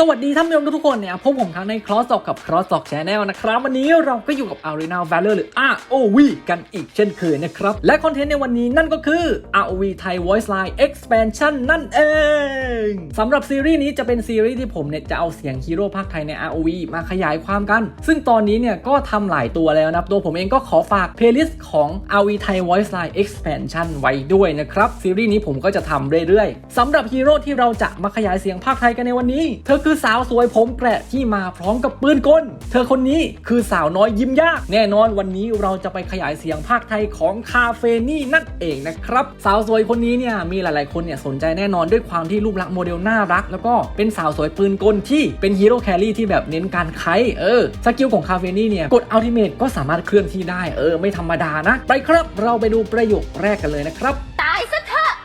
สวัสดีท่านผู้ชมทุกคนเนี่ยพบผมครั้งใน Cross Talk กับ Cross Talk Channel นะครับ วันนี้เราก็อยู่กับ Arena Valor หรือ ROV กันอีกเช่นเคยนะครับ และคอนเทนต์ในวันนี้นั่นก็คือ ROV Thai Voice Line Expansion นั่นเองสำหรับซีรีส์นี้จะเป็นซีรีส์ที่ผมเนี่ยจะเอาเสียงฮีโร่ภาคไทยใน ROV มาขยายความกัน ซึ่งตอนนี้เนี่ยก็ทำหลายตัวแล้วนะตัวผมเองก็ขอฝากเพลย์ลิสต์ของ ROV Thai Voice Line Expansion ไว้ด้วยนะครับซีรีส์นี้ผมก็จะทำเรื่อยๆสำหรับฮีโร่ที่เราจะมาขยายเสียงภาคไทยกันในวันนี้เธอคืือสาวสวยผมแกระที่มาพร้อมกับปืนกล เธอคนนี้คือสาวน้อยยิ้มยาก แน่นอนวันนี้เราจะไปขยายเสียงภาคไทยของคาเฟนี่นั่นเองนะครับ สาวสวยคนนี้เนี่ยมีหลายๆคนเนี่ยสนใจแน่นอนด้วยความที่รูปลักษณ์โมเดลน่ารัก แล้วก็เป็นสาวสวยปืนกลที่เป็นฮีโร่แครี่ที่แบบเน้นการไคเออสกิลของคาเฟนี่เนี่ยกดอัลติเมทก็สามารถเคลื่อนที่ได้เออไม่ธรรมดานะ ไปครับเราไปดูประโยคแรกกันเลยนะครับ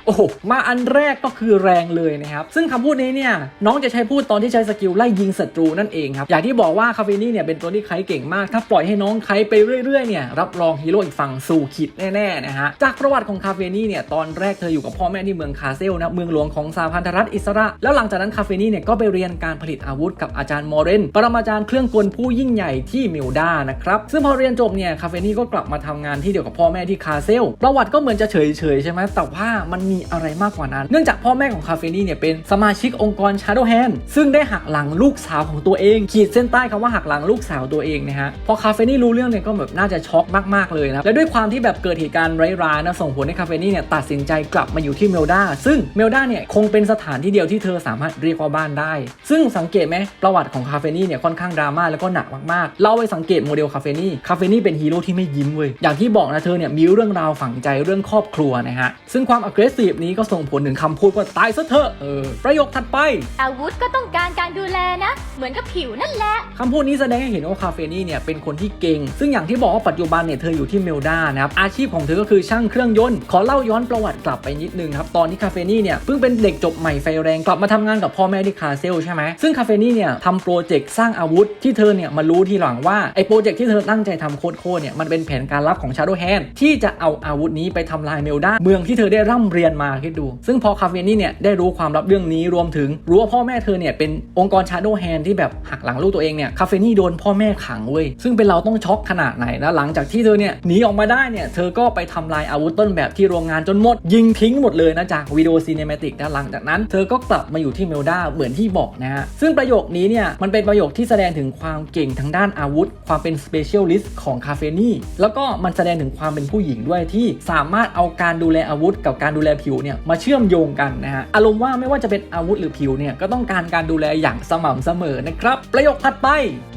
โอ้โหมาอันแรกก็คือแรงเลยนะครับซึ่งคำพูดนี้เนี่ยน้องจะใช้พูดตอนที่ใช้สกิลไล่ยิงศัตรูนั่นเองครับอย่างที่บอกว่าคาเฟนี่เนี่ยเป็นตัวที่ไคเก่งมาก ถ้าปล่อยให้น้องไคไปเรื่อยๆเนี่ยรับรองฮีโร่อีกฝั่งสู่ขิดแน่ๆนะฮะจากประวัติของคาเฟนี่เนี่ยตอนแรกเธออยู่กับพ่อแม่ที่เมืองคาเซลนะเมืองหลวงของสหพันธรัฐอิสระ แล้วหลังจากนั้นคาเฟนี่เนี่ยก็ไปเรียนการผลิตอาวุธกับอาจารย์มอเรนปรมาจารย์เครื่องกลผู้ยิ่งใหญ่ที่มิลดานะครับซึ่งพอเรียนจบเนี่ยคาเฟนี่ก็กลับมาทำงานที่เดียวกับพ่อแม่ที่คาเซลประวัติก็เหมือนจะเฉยๆใช่ไหมแต่ว่ามันมีีอะไรมากกว่านั้น เนื่องจากพ่อแม่ของคาเฟนี่เนี่ยเป็นสมาชิกองค์กร Shadow Hand ซึ่งได้หักหลังลูกสาวของตัวเอง ขีดเส้นใต้คำว่าหักหลังลูกสาวตัวเองนะฮะพอคาเฟนี่รู้เรื่องเนี่ยก็แบบน่าจะช็อกมากๆเลยนะและด้วยความที่แบบเกิดเหตุการณ์ร้ายๆนะส่งผลให้คาเฟนี่เนี่ยตัดสินใจกลับมาอยู่ที่เมลดาซึ่งเมลดาเนี่ยคงเป็นสถานที่เดียวที่เธอสามารถเรียกว่าบ้านได้ ซึ่งสังเกตไหมประวัติของคาเฟนี่เนี่ยค่อนข้างดราม่าแล้วก็หนักมากๆ เราไปสังเกตโมเดลคาเฟนี่คาเฟนี่เป็นฮีโร่ที่ไม่ยิ้มเว้ยอย่างที่บอกนะเธอเนี่ยมีเรื่องราวฝังใจเรื่องครอบครัวนะฮะซึ่งความ aggressive นี้ก็ส่งผลถึงคำพูดว่าตายซะเถอะเออประโยคถัดไป อาวุธก็ต้องการการดูแลนะ เหมือนกับผิวนั่นแหละคำพูดนี้แสดงให้เห็นว่าคาเฟนี่เนี่ยเป็นคนที่เก่ง ซึ่งอย่างที่บอกว่าปัจจุบันเนี่ยเธออยู่ที่เมลดานะครับอาชีพของเธอก็คือช่างเครื่องยนต์ขอเล่าย้อนประวัติกลับไปนิดนึงครับตอนที่คาเฟนี่เนี่ยเพิ่งเป็นเด็กจบใหม่ไฟแรงกลับมาทำงานกับพ่อแม่ที่คาเซลใช่ไหมซึ่งคาเฟนี่เนี่ยทำโปรเจกต์สร้างอาวุธที่เธอเนี่ยมารู้ทีหลังว่าไอ้โปรเจกต์ที่เธอตั้งใจทำโคตรๆเนี่ยมันเป็นแผนการลับของ Shadow Hand ที่จะเอาอาวุธนี้ไปทำลายเมลดาเมืองที่เธอได้ร่ำเรียนมาคิดดู ซึ่งพอคาเฟนี่เนี่ยได้รู้ความลับเรื่องนี้รวมถึงรู้ว่าพ่อแม่เธอเนี่ยเป็นองค์กร Shadow Hand ที่แบบหักหลังลูกตัวเองเนี่ยคาเฟนี่โดนพ่อแม่ขังเว้ยซึ่งเป็นเราต้องช็อกขนาดไหนนะหลังจากที่เธอเนี่ยหนีออกมาได้เนี่ยเธอก็ไปทำลายอาวุธต้นแบบที่โรงงานจนหมด ยิงทิ้งหมดเลยนะจากวิดีโอซีเนมาติกนะหลังจากนั้น เธอก็กลับมาอยู่ที่เมลดาเหมือนที่บอกนะฮะซึ่งประโยคนี้เนี่ยมันเป็นประโยคที่แสดงถึงความเก่งทางด้านอาวุธ ความเป็นสเปเชียลิสต์ของคาเฟนี่แล้วก็มันแสดงถึงความเป็นผู้หญิงด้วยที่สามารถเอาการดูแลอาวุธกับการดูแลผิวเนี่ยมาเชื่อมโยงกันนะฮะอารมณ์ว่าไม่ว่าจะเป็นอาวุธหรือผิวเนี่ยก็ต้องการการดูแลอย่างสม่ำเสมอนะครับ ประโยคถัดไป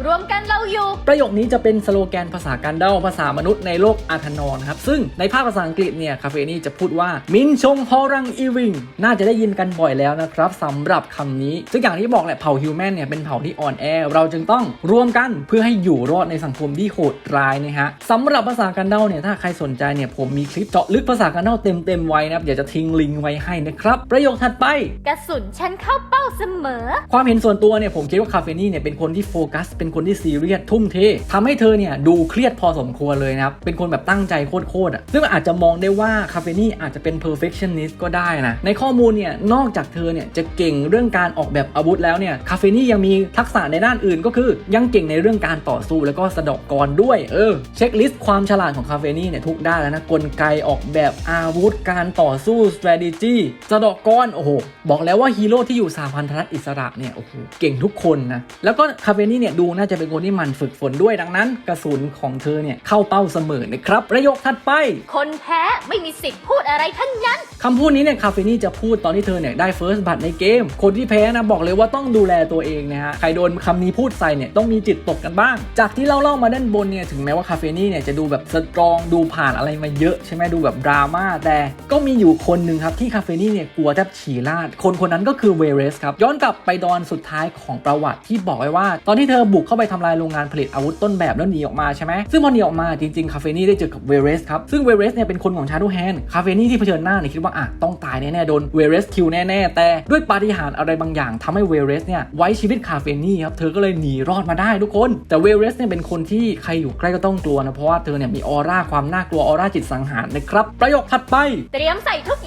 รวมกันเราอยู่ ประโยคนี้จะเป็นสโลแกนภาษาการเด้าภาษามนุษย์ในโลกอาธนอนครับซึ่งในภาคภาษาอังกฤษเนี่ยคาเฟนี่จะพูดว่ามินชงฮอรังอีวิงน่าจะได้ยินกันบ่อยแล้วนะครับสำหรับคำนี้ซึ่งอย่างที่บอกแหละเผ่าฮิวแมนเนี่ยเป็นเผ่าที่อ่อนแอเราจึงต้องรวมกันเพื่อให้อยู่รอดในสังคมที่โหดร้ายนะฮะสำหรับภาษาการเด้าเนี่ยถ้าใครสนใจเนี่ยผมมีคลิปเจาะลึกภาษาการเด้าเต็มๆไว้นะครับเดี๋ยวจะทิ้งลิงก์ไว้ให้นะครับ ประโยคถัดไป กระสุนฉันเข้าเป้าเสมอ ความเห็นส่วนตัวเนี่ยผมคิดว่าคาเฟนี่เนี่ยเป็นคนที่โฟกัส เป็นคนที่ซีเรียสทุ่มเททำให้เธอเนี่ยดูเครียดพอสมควรเลยนะครับ เป็นคนแบบตั้งใจโคตรๆอะซึ่งมันอาจจะมองได้ว่าคาเฟนี่อาจจะเป็น perfectionist ก็ได้นะ ในข้อมูลเนี่ยนอกจากเธอเนี่ยจะเก่งเรื่องการออกแบบอาวุธแล้วเนี่ยคาเฟนี่ยังมีทักษะในด้านอื่นก็คือยังเก่งในเรื่องการต่อสู้แล้วก็สะเดอกกรด้วยเออเช็คลิสต์ความฉลาดของคาเฟนี่เนี่ยทุกด้านแล้วนะกลไกออกแบบอาวุธการต่อสู้ strategy สะเดอกกรโอ้โหบอกแล้วว่าฮีโร่ที่อยู่สหพันธรัฐอิสระเนี่ยโอ้โหเก่งทุกคนนะ แล้วก็คาเฟนี่เนี่ยดูน่าจะเป็นคนที่หมันฝึกฝนด้วยดังนั้น กระสุนของเธอเนี่ยเข้าเป้าเสมอนะครับประโยคถัดไป คนแพ้ไม่มีสิทธิ์พูดอะไรทั้งนั้นคำพูดนี้เนี่ยคาเฟนี่จะพูดตอนที่เธอเนี่ยได้เฟิร์สบัตในเกม คนที่แพ้นะบอกเลยว่าต้องดูแลตัวเองนะฮะใครโดนคำนี้พูดใส่เนี่ยต้องมีจิตตกกันบ้าง จากที่เล่าเล่ามาด้านบนเนี่ยถึงแม้ว่าคาเฟนี่เนี่ยจะดูแบบสตรองดูผ่านอะไรมาเยอะใช่ไหมดูแบบดราม่าแต่ก็มีอยู่คนหนึ่งครับที่คาเฟนี่เนี่ยกลัวแทบฉี่ลาด คนคนนั้นก็คือเวเรสครับ ย้อนกลับไปตอนสุดท้ายของประวัติที่บอกไว้ว่า ตอนที่เธอบุกเข้าไปทำลายโรงงานผลิตอาวุธต้นแบบแล้วหนีออกมาใช่ไหมซึ่งพอหนีออกมาจริงๆคาเฟนี่ได้เจอกับเวเรสครับ ซึ่งเวเรสเนี่ยเป็นคนของชาดูแฮนคาเฟนี่ที่เผชิญหน้าเนี่ยคิดว่าอะต้องตายแน่ๆโดนเวเรสคิวแน่ๆแต่ด้วยปาฏิหาริย์อะไรบางอย่างทำให้เวเรสเนี่ยไว้ชีวิตคาเฟนี่ครับเธอก็เลยหนีรอดมาได้ทุกคน แต่เวเรสเนี่ยเป็นคนที่ใครอยู่ใกล้ก็ต้องกลัวนะเพราะว่าเธอเนี่ยมีออร่าความน่ากลัวออร่าจิตสังหารนะครับประโยคถัดไปเตรียมใส่ทุก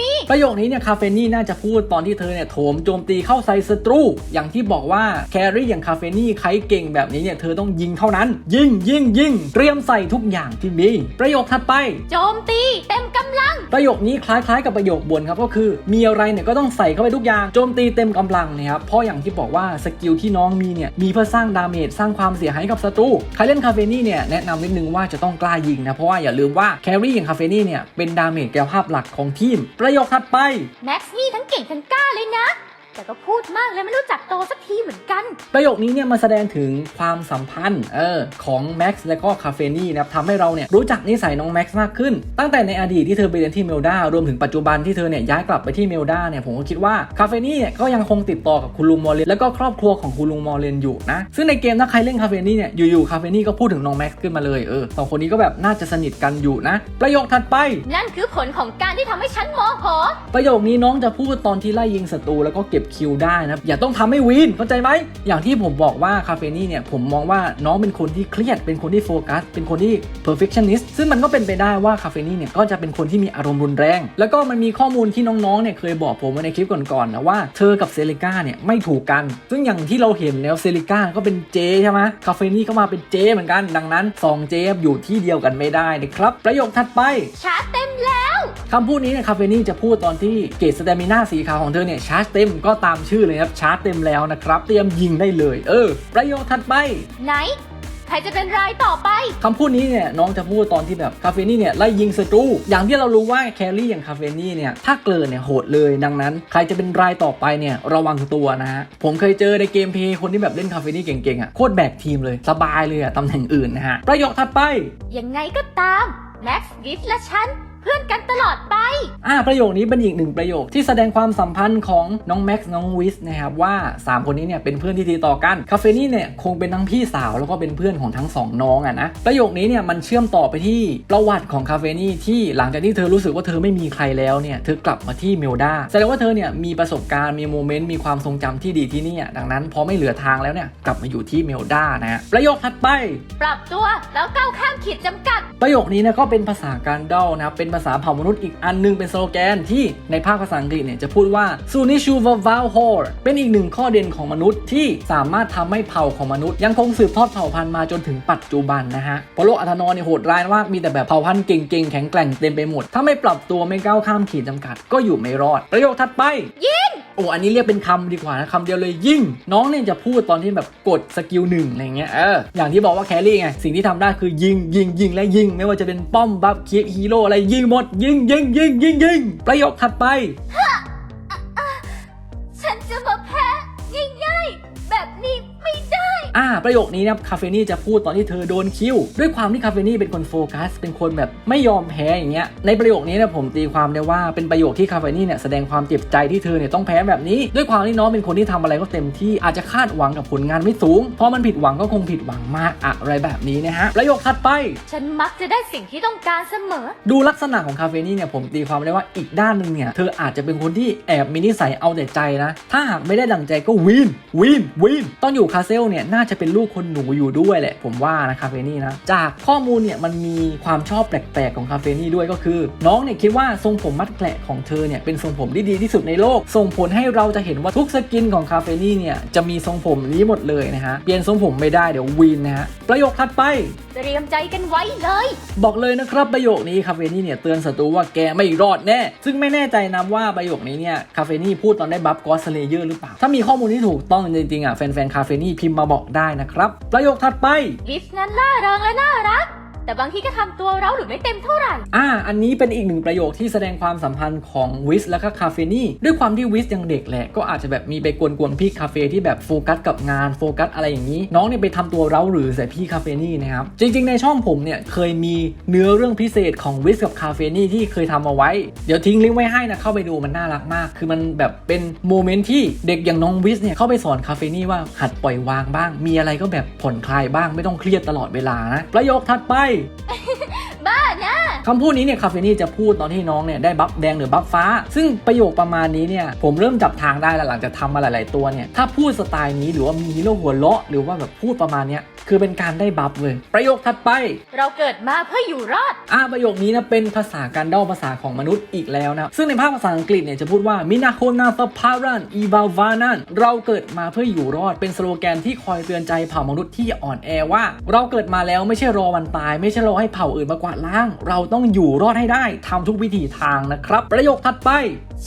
อย่างที่ ประโยคนี้เนี่ยคาเฟนี่น่าจะพูดตอนที่เธอเนี่ยโถมโจมตีเข้าใส่ศัตรู อย่างที่บอกว่าแครี่อย่างคาเฟนี่ใครเก่งแบบนี้เนี่ยเธอต้องยิงเท่านั้น ยิงยิงยิงเตรียมใส่ทุกอย่างที่มี ประโยคถัดไป โจมตีเต็มกำลัง ประโยคนี้คล้ายๆ กับประโยคบนครับก็คือ มีอะไรเนี่ยก็ต้องใส่เข้าไปทุกอย่างโจมตีเต็มกำลังนะครับเพราะอย่างที่บอกว่าสกิลที่น้องมีเนี่ยมีเพื่อสร้างดาเมจสร้างความเสียหายให้กับศัตรูใครเล่นคาเฟนี่เนี่ยแนะนำนิดนึงว่าจะต้องกล้ายิงนะเพราะว่าอย่าลืมว่าแครี่อย่างคาเฟนี่เนี่ยเป็นดาเมจแกวภาพหลักของทีมประโยคถัดไป แม็กซ์นี่ทั้งเก่งทั้งกล้าเลยนะ แต่ก็พูดมากเลยไม่รู้จักโตสักทีเหมือนกัน ประโยคนี้เนี่ยมาแสดงถึงความสัมพันธ์เออของแม็กซ์และก็คาเฟนี่นะครับทำให้เราเนี่ยรู้จักนิสัยน้องแม็กซ์มากขึ้น ตั้งแต่ในอดีตที่เธอไปเรียนที่เมลดารวมถึงปัจจุบันที่เธอเนี่ยย้ายกลับไปที่เมลดาเนี่ยผมก็คิดว่าคาเฟนี่เนี่ยก็ยังคงติดต่อกับคุณลุงมอร์เลนแล้วก็ครอบครัวของคุณลุงมอร์เลนอยู่นะซึ่งในเกมถ้าใครเล่นคาเฟนี่เนี่ยอยู่ๆคาเฟนี่ก็พูดถึงน้องแม็กซ์ขึ้นมาเลยเออสองคนนี้ก็แบบน่าจะสนิทกันอยู่นะ ประโยคถัดไป นั่นคือผลของการที่ทำให้ฉันโมโหประโยคนี้น้องจะพูดตอนที่ไล่ยิงศัตรูแล้วก็เก็บคิวได้นะอย่าต้องทำให้วีนเข้าใจไหมอย่างที่ผมบอกว่าคาเฟนี่เนี่ยผมมองว่าน้องเป็นคนที่เครียดเป็นคนที่โฟกัสเป็นคนที่ perfectionist ซึ่งมันก็เป็นไปได้ว่าคาเฟนี่เนี่ยก็จะเป็นคนที่มีอารมณ์รุนแรง แล้วก็มันมีข้อมูลที่น้องๆเนี่ยเคยบอกผมไว้ในคลิปก่อนๆนะว่าเธอกับเซริก้าเนี่ยไม่ถูกกัน ซึ่งอย่างที่เราเห็นแล้วเซริก้าก็เป็นเจใช่ไหมคาเฟนี่ก็มาเป็นเจเหมือนกันดังนั้นสองเจอยู่ที่เดียวกันไม่ได้นะครับประโยคถัดไปชาเต แล้วคำพูดนี้เนี่ยคาเฟนี่จะพูดตอนที่เกจสเตมิน่าสีขาวของเธอเนี่ยชาร์จเต็มก็ตามชื่อเลยครับชาร์จเต็มแล้วนะครับเตรียมยิงได้เลย เออ ประโยคถัดไปไหนใครจะเป็นรายต่อไปคำพูดนี้เนี่ยน้องจะพูดตอนที่แบบคาเฟนี่เนี่ยไล่ยิงศัตรู อย่างที่เรารู้ว่าแครี่อย่างคาเฟนี่เนี่ยถ้าเกิดเนี่ยโหดเลยดังนั้น ใครจะเป็นรายต่อไปเนี่ยระวังตัวนะฮะผมเคยเจอในเกมเพลย์คนที่แบบเล่นคาเฟนี่เก่งๆอะโคตรแบกทีมเลยสบายเลยอะตำแหน่งอื่นนะฮะประโยคถัดไปยังไงก็ตามแม็กซ์กิฟและฉัน เพื่อนกันตลอดไปอ่าประโยคนี้เป็นอีกหนึ่งประโยคที่แสดงความสัมพันธ์ของน้องแม็กซ์น้องวิสนะครับว่า 3 คนนี้เนี่ยเป็นเพื่อนที่ดีต่อกันคาเฟนี่เนี่ยคงเป็นทั้งพี่สาวแล้วก็เป็นเพื่อนของทั้งสองน้องอะนะประโยคนี้เนี่ยมันเชื่อมต่อไปที่ประวัติของคาเฟนี่ที่หลังจากที่เธอรู้สึกว่าเธอไม่มีใครแล้วเนี่ยเธอกลับมาที่เมลดาแสดงว่าเธอเนี่ยมีประสบการณ์มีโมเมนต์มีความทรงจำที่ดีที่นี่อะดังนั้นพอไม่เหลือทางแล้วเนี่ยกลับมาอยู่ที่เมลดานะฮะประโยคถัดไป ปรับตัวแล้วก้าวข้ามขีดจำกัด ประโยคนี้นะก็เป็นภาษาการเด้านะครับเป็นภาษาเผ่ามนุษย์อีกอันหนึงเป็นสโลแกนที่ในภาคภาษาอังกฤษเนี่ยจะพูดว่า s u n i s h u v a v a l h o r เป็นอีกหนึ่งข้อเด่นของมนุษย์ที่สามารถทำให้เผ่าของมนุษย์ ยังคงสืบทอดเผ่าพันธุ์มาจนถึงปัจจุบันนะฮะเพราะโลกอัธนรเนี่ยโหดร้ายมากมีแต่แบบเผ่าพันธุ์เก่งๆแข็งแกร่งเต็มไปหมด ถ้าไม่ปรับตัวไม่ก้าวข้ามขีดจำกัดก็อยู่ไม่รอด ประโยคถัดไป ยิง อ้อันนี้เรียกเป็นคำดีกว่านะคำเดียวเลยยิ่ง น้องเนี่ยจะพูดตอนที่แบบกดสกิลหนึ่งอะไรเงี้ยเอออย่างที่บอกว่าแครี่ไงสิ่งที่ทำได้คือยิงยิงยิงและยิง ไม่ว่าจะเป็นป้อมบัฟเคียฮีโร่อะไรยิงหมดยิงยิงยิงยิงยิงประโยคถัดไป อ่าประโยคนี้นะครับคาเฟนี่จะพูดตอนที่เธอโดนคิวด้วยความที่คาเฟนี่เป็นคนโฟกัส เป็นคนแบบไม่ยอมแพ้อย่างเงี้ยในประโยคนี้เนี่ยผมตีความได้ว่าเป็นประโยคที่คาเฟนี่เนี่ยแสดงความเจ็บใจที่เธอเนี่ยต้องแพ้แบบนี้ ด้วยความที่น้องเป็นคนที่ทำอะไรก็เต็มที่อาจจะคาดหวังกับผลงานไม่สูงเพราะมันผิดหวังก็คงผิดหวังมากอะไรแบบนี้นะฮะประโยคถัดไป ฉันมักจะได้สิ่งที่ต้องการเสมอ ดูลักษณะของคาเฟนี่เนี่ยผมตีความได้ว่าอีกด้านหนึ่งเนี่ยเธออาจจะเป็นคนที่แอบมีนิสัยเอาแต่ใจนะ ถ้าหากไม่ได้ดั่งใจก็วีนวีนวีนตอนอยู่คาเซลเนี่ยน่าจะเป็นลูกคนหนูอยู่ด้วยแหละ ผมว่านะคาเฟนี่นะ จากข้อมูลเนี่ยมันมีความชอบแปลกๆของคาเฟนี่ด้วยก็คือ น้องเนี่ยคิดว่าทรงผมมัดแกละของเธอเนี่ยเป็นทรงผมที่ดีที่สุดในโลก ส่งผลให้เราจะเห็นว่าทุกสกินของคาเฟนี่เนี่ยจะมีทรงผมนี้หมดเลยนะฮะ เปลี่ยนทรงผมไม่ได้เดี๋ยววีนนะฮะ ประโยคถัดไป เตรียมใจกันไว้เลย บอกเลยนะครับประโยคนี้คาเฟนี่เนี่ยเตือนศัตรูว่าแกไม่รอดแน่ ซึ่งไม่แน่ใจนะว่าประโยคนี้เนี่ยคาเฟนี่พูดตอนได้บัฟกอสเลเยอร์หรือเปล่า ถ้ามีข้อมูลที่ถูกต้องจริงๆอะแฟนๆคาเฟนี่พิมพ์มาบอกได้นะครับ ประโยคถัดไป ลิฟนั้นน่าเริงและน่ารัก แต่บางทีก็ทำตัวเราหรือไม่เต็มเท่าไหร่ อ่า อันนี้เป็นอีกหนึ่งประโยคที่แสดงความสัมพันธ์ของวิสและก็คาเฟนี่ ด้วยความที่วิสยังเด็กแหละ ก็อาจจะแบบมีไปกวนๆพี่คาเฟ่ที่แบบโฟกัสกับงานโฟกัสอะไรอย่างนี้ น้องเนี่ยไปทำตัวเร้าหรือใส่พี่คาเฟนี่นะครับ จริง ๆ ในช่องผมเนี่ยเคยมีเนื้อเรื่องพิเศษของวิสกับคาเฟนี่ที่เคยทำเอาไว้ เดี๋ยวทิ้งลิงก์ไว้ให้นะ เข้าไปดูมันน่ารักมาก คือมันแบบเป็นโมเมนต์ที่เด็กอย่างน้องวิสเนี่ยเข้าไปสอนคาเฟนี่ว่าหัดปล่อยวางบ้าง มีอะไรก็แบบผ่อนคลายบ้างไม่ต้องเครียดตลอดเวลานะ ประโยคถัดไปบ้านะคำพูดนี้เนี่ยคาเฟนี่จะพูดตอนที่น้องเนี่ยได้บัฟแดงหรือบัฟฟ้า ซึ่งประโยคประมาณนี้เนี่ยผมเริ่มจับทางได้แล้วหลังจากทำมาหลาย ๆ ตัวเนี่ยถ้าพูดสไตล์นี้หรือว่ามีฮีโร่หัวเราะหรือว่าแบบพูดประมาณเนี้ย คือเป็นการได้บัฟเลย ประโยคถัดไปเราเกิดมาเพื่ออยู่รอด อ่าประโยคนี้นะเป็นภาษาการเด้าภาษาของมนุษย์อีกแล้วนะ ซึ่งในภาคภาษาอังกฤษเนี่ยจะพูดว่ามินาโคนาสพารันอีบาวานันเราเกิดมาเพื่ออยู่รอด เป็นสโลแกนที่คอยเตือนใจเผ่ามนุษย์ที่อ่อนแอว่า เราเกิดมาแล้วไม่ใช่รอวันตาย ไม่ใช่รอให้เผ่าอื่นมากวาดล้าง เราต้องอยู่รอดให้ได้ทำทุกวิถีทางนะครับ ประโยคถัดไป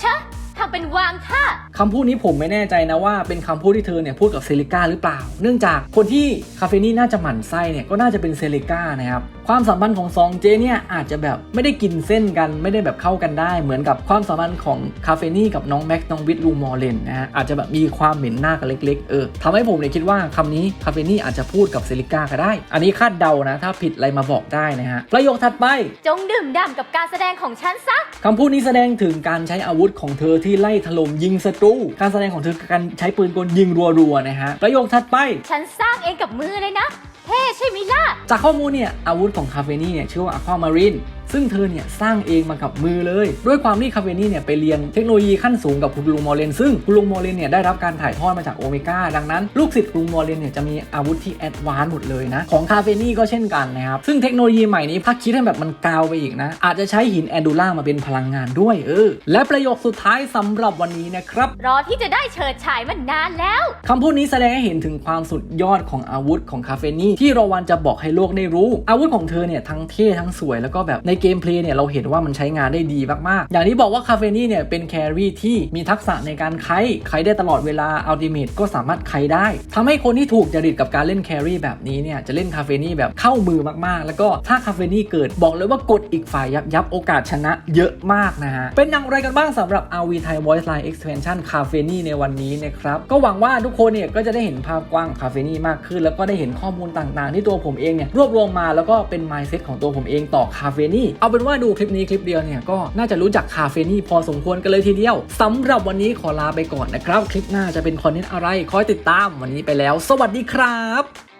ชะทำ เป็นวางท่าคำพูดนี้ผมไม่แน่ใจนะว่าเป็นคำพูดที่เธอเนี่ยพูดกับเซลิก้าหรือเปล่า เนื่องจากคนที่คาเฟนี่น่าจะหมั่นไส้เนี่ยก็น่าจะเป็นเซลิก้านะครับความสัมพันธ์ของซองเจเนี่ยอาจจะแบบไม่ได้กินเส้นกันไม่ได้แบบเข้ากันได้ เหมือนกับความสัมพันธ์ของคาเฟนี่กับน้องแม็กน้องวิทลูมอร์เลนนะฮะอาจจะแบบมีความเหม็นหน้ากันเล็ก ๆ เออทำให้ผมเนี่ยคิดว่าคำนี้คาเฟนี่อาจจะพูดกับเซลิก้าก็ได้ อันนี้คาดเดานะ ถ้าผิดอะไรมาบอกได้นะฮะประโยคถัดไป จงดื่มด่ำกับการแสดงของฉันซะคำพูดนี้แสดงถึงการใช้อาวุธของเธอที่ไล่ถล่มยิงศัตรู การแสดงของเธอคือการใช้ปืนกลยิงรัวๆนะฮะประโยคถัดไป ฉันสร้างเองกับมือเลยนะ เท่ใช่ไหมล่ะ จากข้อมูลเนี่ยอาวุธของคาเฟนี่เนี่ยชื่อว่าอะความารินซึ่งเธอเนี่ยสร้างเองมากับมือเลย ด้วยความที่คาเฟนี่เนี่ยไปเรียนเทคโนโลยีขั้นสูงกับคุณลุงมอร์เลนซึ่งคุณลุงมอร์เลนเนี่ยได้รับการถ่ายทอดมาจากโอเมก้าดังนั้นลูกศิษย์คุณลุงมอร์เลนเนี่ยจะมีอาวุธที่แอดวานซ์หมดเลยนะของคาเฟนี่ก็เช่นกันนะครับซึ่งเทคโนโลยีใหม่นี้ถ้าคิดให้แบบมันกาวไปอีกนะอาจจะใช้หินแอนดูล่ามาเป็นพลังงานด้วยเออและประโยคสุดท้ายสำหรับวันนี้นะครับรอที่จะได้เฉิดฉายมันนานแล้วคำพูดนี้แสดงให้เห็นถึงความสุดยอดของอาวุธของคาเฟนี่ที่รอวันจะบอกให้โลกได้รู้ อาวุธของเธอเนี่ยทั้งเท่ทั้งสวยแล้วก็แบบในเกมเพลย์เนี่ยเราเห็นว่ามันใช้งานได้ดีมาก ๆ อย่างที่บอกว่าคาเฟนี่เนี่ยเป็นแครี่ที่มีทักษะในการไคไคได้ตลอดเวลาอัลติเมทก็สามารถไคได้ทำให้คนที่ถูกจริตกับการเล่นแครี่แบบนี้เนี่ยจะเล่นคาเฟนี่แบบเข้ามือมากๆ แล้วก็ถ้าคาเฟนี่เกิดบอกเลยว่ากดอีกฝ่ายยับยับโอกาสชนะเยอะมากนะฮะ เป็นอย่างไรกันบ้างสำหรับ RV Thai Voice Line Expansion คาเฟนี่ในวันนี้นะครับ ก็หวังว่าทุกคนเนี่ยก็จะได้เห็นภาพกว้างคาเฟนี่มากขึ้น แล้วก็ได้เห็นข้อมูลต่างๆ ที่ตัวผมเองเนี่ยรวบรวมมาแล้วก็เป็น mindset ของตัวผมเองต่อคาเฟนี่เอาเป็นว่าดูคลิปนี้คลิปเดียวเนี่ยก็น่าจะรู้จักคาเฟนี่พอสมควรกันเลยทีเดียวสำหรับวันนี้ขอลาไปก่อนนะครับ คลิปหน้าจะเป็นคอนเทนต์อะไรคอยติดตามวันนี้ไปแล้ว สวัสดีครับ